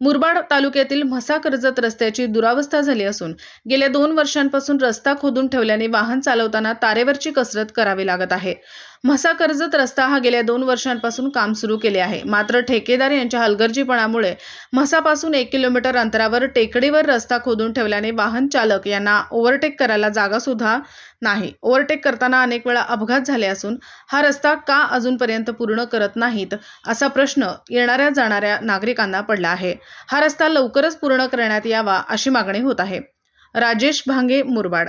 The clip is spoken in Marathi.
मुरबाड तालुक्यातील म्हसा कर्जत रस्त्याची दुरावस्था झाली असून गेल्या दोन वर्षांपासून रस्ता खोदून ठेवल्याने वाहन चालवताना तारेवरची कसरत करावी लागत आहे. म्हसा कर्जत रस्ता हा गेल्या दोन वर्षांपासून काम सुरू केले आहे. मात्र ठेकेदार यांच्या हलगर्जीपणामुळे म्हसापासून एक किलोमीटर अंतरावर टेकडीवर रस्ता खोदून ठेवल्याने वाहन चालक यांना ओव्हरटेक करायला जागा सुद्धा नाही. ओव्हरटेक करताना अनेक वेळा अपघात झाले असून हा रस्ता का अजूनपर्यंत पूर्ण करत नाहीत असा प्रश्न येणाऱ्या जाणाऱ्या नागरिकांना पडला आहे. हा रस्ता लवकरच पूर्ण करण्यात यावा अशी मागणी होत आहे. राजेश भांगे मुरबाड.